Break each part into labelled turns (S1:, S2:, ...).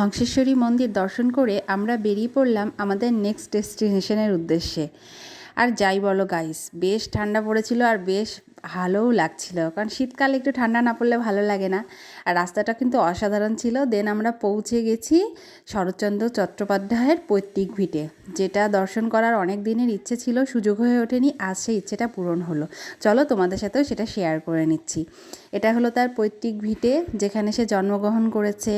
S1: হংসেশ্বরী মন্দির দর্শন করে আমরা বেরিয়ে পড়লাম আমাদের নেক্সট ডেস্টিনেশনের উদ্দেশ্যে। আর যাই বলো গাইস বেশ ঠান্ডা পড়েছিল আর বেশ ভালোও লাগছিল। কারণ শীতকালে একটু ঠান্ডা না পড়লে ভালো লাগে না। আর রাস্তাটা কিন্তু অসাধারণ ছিল। দেন আমরা পৌঁছে গেছি শরৎচন্দ্র চট্টোপাধ্যায়ের পৈতৃক ভিটে, যেটা দর্শন করার অনেক দিনের ইচ্ছে ছিল, সুযোগ হয়ে ওঠেনি। আজ সেই ইচ্ছেটা পূরণ হলো। চলো তোমাদের সাথেও সেটা শেয়ার করে নিচ্ছি। এটা হলো তার পৈতৃক ভিটে, যেখানে সে জন্মগ্রহণ করেছে।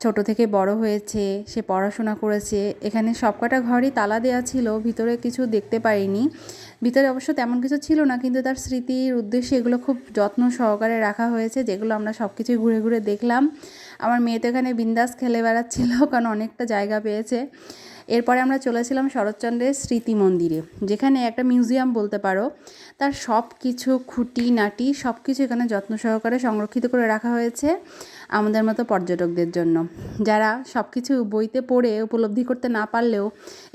S1: ছোট থেকে বড় হয়েছে, সে পড়াশোনা করেছে। এখানে সবকটা ঘরই তালা দেওয়া ছিল, ভিতরে কিছু দেখতে পারিনি। ভিতরে অবশ্য তেমন কিছু ছিল না, কিন্তু তার স্মৃতির উদ্দেশ্যে এগুলো খুব যত্ন সহকারে রাখা হয়েছে, যেগুলো আমরা সব কিছুই ঘুরে ঘুরে দেখলাম। আমার মেয়ে তো এখানে বিন্দাস খেলে বেড়াচ্ছিল, কারণ অনেকটা জায়গা পেয়েছে। এরপরে আমরা চলেছিলাম শরৎচন্দ্রের স্মৃতি মন্দিরে, যেখানে একটা মিউজিয়াম বলতে পারো। তার সব কিছু খুঁটি নাটি সব কিছু এখানে যত্ন সহকারে সংরক্ষিত করে রাখা হয়েছে। আমাদের মতো পর্যটকদের জন্য। যারা সব কিছু বইতে পড়ে, উপলব্ধি করতে না পারলেও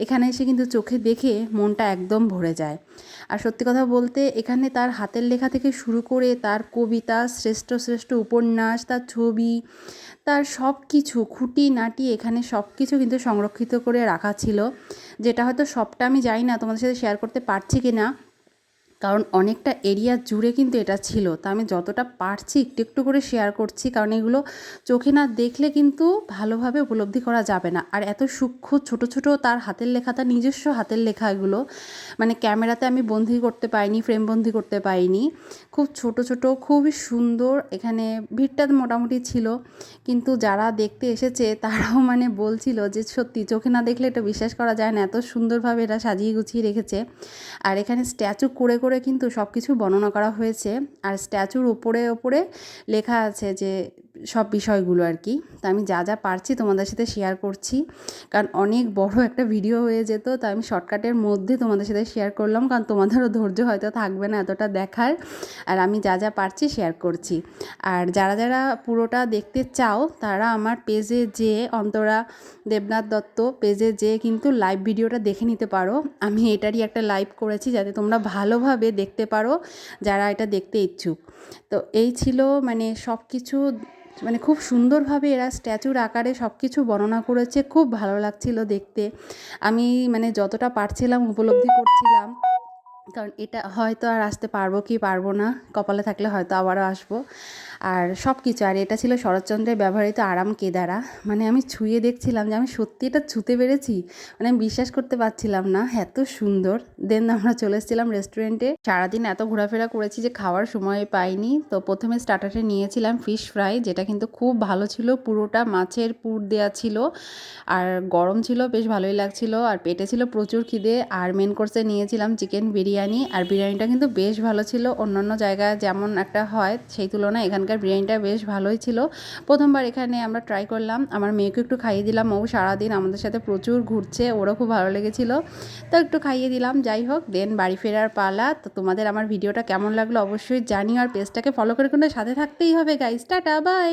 S1: এখানে এসে কিন্তু চোখে দেখে মনটা একদম ভরে যায়। আর সত্যি কথা বলতে, এখানে তার হাতের লেখা থেকে শুরু করে তার কবিতা, শ্রেষ্ঠ শ্রেষ্ঠ উপন্যাস, তার ছবি, তার সব কিছু খুঁটি নাটি এখানে সব কিছু কিন্তু সংরক্ষিত করে রাখা ছিল। যেটা হয়তো সবটা আমি জানি না, তোমাদের সাথে শেয়ার করতে পারছি কি না কারণ অনেকটা এরিয়া জুড়ে কিন্তু এটা ছিল। তা আমি যতটা পারছি একটু একটু করে শেয়ার করছি, কারণ এগুলো চোখে না দেখলে কিন্তু ভালোভাবে উপলব্ধি করা যাবে না। আর এত সূক্ষ্ম, ছোট ছোট তার হাতের লেখা, তার নিজস্ব হাতের লেখা এগুলো মানে ক্যামেরাতে আমি বন্দি করতে পারিনি ফ্রেম বন্দি করতে পারিনি। খুব ছোট ছোট, খুবই সুন্দর, এখানে ভিড়টা মোটামুটি ছিল। কিন্তু যারা দেখতে এসেছে, তারাও মানে বলছিল যে, সত্যি, চোখে না দেখলে এটা বিশ্বাস করা যায় না। এত সুন্দরভাবে এটা সাজিয়ে গুছিয়ে রেখেছে। আর এখানে স্ট্যাচু করে করে কিন্তু সব কিছু বর্ণনা করা হয়েছে। আর স্ট্যাচুর উপরে ওপরে লেখা আছে যে সব বিষয়গুলো আর কি। তা আমি যা যা পারছি তোমাদের সাথে শেয়ার করছি। কারণ অনেক বড় একটা ভিডিও হয়ে যেত, তা আমি শর্টকাটের মধ্যে তোমাদের সাথে শেয়ার করলাম। কারণ তোমাদেরও ধৈর্য হয়তো থাকবে না এতটা দেখার। আর আমি যা যা পারছি শেয়ার করছি। আর যারা যারা পুরোটা দেখতে চাও, তারা আমার পেজে যে অন্তরা দেবনাথ দত্ত পেজে যে কিন্তু লাইভ ভিডিওটা দেখে নিতে পারো। আমি এটারই একটা লাইভ করেছি যাতে তোমরা ভালোভাবে দেখতে পারো, যারা এটা দেখতে ইচ্ছুক। তো এই ছিল মানে সব কিছু মানে খুব সুন্দরভাবে এরা স্ট্যাচুর আকারে সব কিছু বর্ণনা করেছে, খুব ভালো লাগছিল দেখতে। আমি মানে যতটা পারছিলাম, উপলব্ধি করছিলাম। কারণ এটা হয়তো আর আসতে পারব কি পারব না, কপালে থাকলে হয়তো আবারও আসব। আর সব কিছু আর এটা ছিল শরৎচন্দ্রের ব্যবহৃত আরাম কেদারা। মানে আমি ছুঁয়ে দেখছিলাম যে আমি সত্যি এটা ছুঁতে পেরেছি? মানে আমি বিশ্বাস করতে পারছিলাম না, এত সুন্দর। দেন আমরা চলে এসেছিলাম রেস্টুরেন্টে সারাদিন এত ঘোরাফেরা করেছি যে খাওয়ার সময় পাইনি। তো প্রথমে স্টার্টারে নিয়েছিলাম ফিশ ফ্রাই যেটা কিন্তু খুব ভালো ছিল। পুরোটা মাছের পুর দেওয়া ছিল। আর গরম ছিল, বেশ ভালোই লাগছিল। আর পেটে ছিল প্রচুর খিদে। আর মেন কোর্সে নিয়েছিলাম চিকেন বিরিয়ানি। আর বিরিয়ানিটা কিন্তু বেশ ভালো ছিল। অন্যান্য জায়গায় যেমন একটা হয়, সেই তুলনায় এখানকার এখানকার বিরিয়ানিটা বেশ ভালোই ছিল। প্রথমবার এখানে আমরা ট্রাই করলাম। আমার মেয়েকে একটু খাইয়ে দিলাম। ও সারাদিন আমাদের সাথে প্রচুর ঘুরছে। ওরও খুব ভালো লেগেছিল। তো একটু খাইয়ে দিলাম। যাই হোক দেন বাড়ি ফেরার পালা। তো তোমাদের আমার ভিডিওটা কেমন লাগল অবশ্যই জানিও। আর পেজটাকে ফলো করে কিন্তু সাথে থাকতেই হবে গাইস টাটা বাই